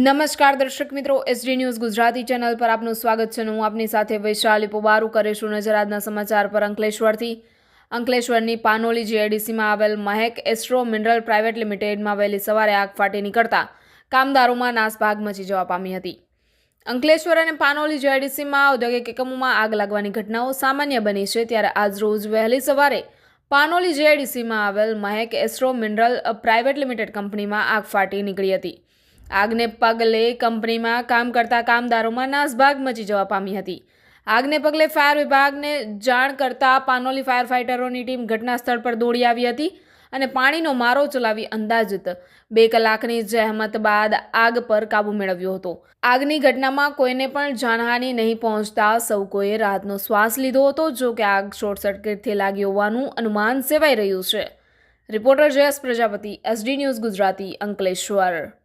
નમસ્કાર દર્શક મિત્રો એસડી ન્યૂઝ ગુજરાતી ચેનલ પર આપનું સ્વાગત છે હું આપની સાથે વૈશાલી પોબારુ કરીશું નજર આજના સમાચાર પર અંકલેશ્વરથી. અંકલેશ્વરની પાનોલી જીઆઈડીસીમાં આવેલ મહેક એસ્ટ્રો મિનરલ પ્રાઇવેટ લિમિટેડમાં વહેલી સવારે આગ ફાટી નીકળતા કામદારોમાં નાસભાગ મચી જવા પામી હતી. અંકલેશ્વર અને પાનોલી જીઆઈડીસીમાં ઔદ્યોગિક એકમોમાં આગ લાગવાની ઘટનાઓ સામાન્ય બની છે, ત્યારે આજરોજ વહેલી સવારે પાનોલી જીઆઈડીસીમાં આવેલ Mahek astro mineral private limited કંપનીમાં આગ ફાટી નીકળી હતી. આગને પગલે કંપનીમાં કામ કરતા કામદારોમાં નાસભાગ મચી જવા પામી હતી. આગને પગલે ફાયર વિભાગને જાણ કરતા પાનોલી ફાયર ફાઇટરોની ટીમ ઘટના સ્થળ પર દોડી આવી હતી અને પાણીનો મારો ચલાવી અંદાજિત બે કલાકની જહેમત બાદ આગ પર કાબુ મેળવ્યો હતો. આગની ઘટનામાં કોઈને પણ જાનહાનિ નહીં પહોંચતા સૌ કોઈએ રાહતનો શ્વાસ લીધો હતો, જો કે આગ શોર્ટ સર્કિટથી લાગી હોવાનું અનુમાન સેવાઈ રહ્યું છે. Reporter Jayesh Prajapati, SD news Gujarati, Ankleshwar.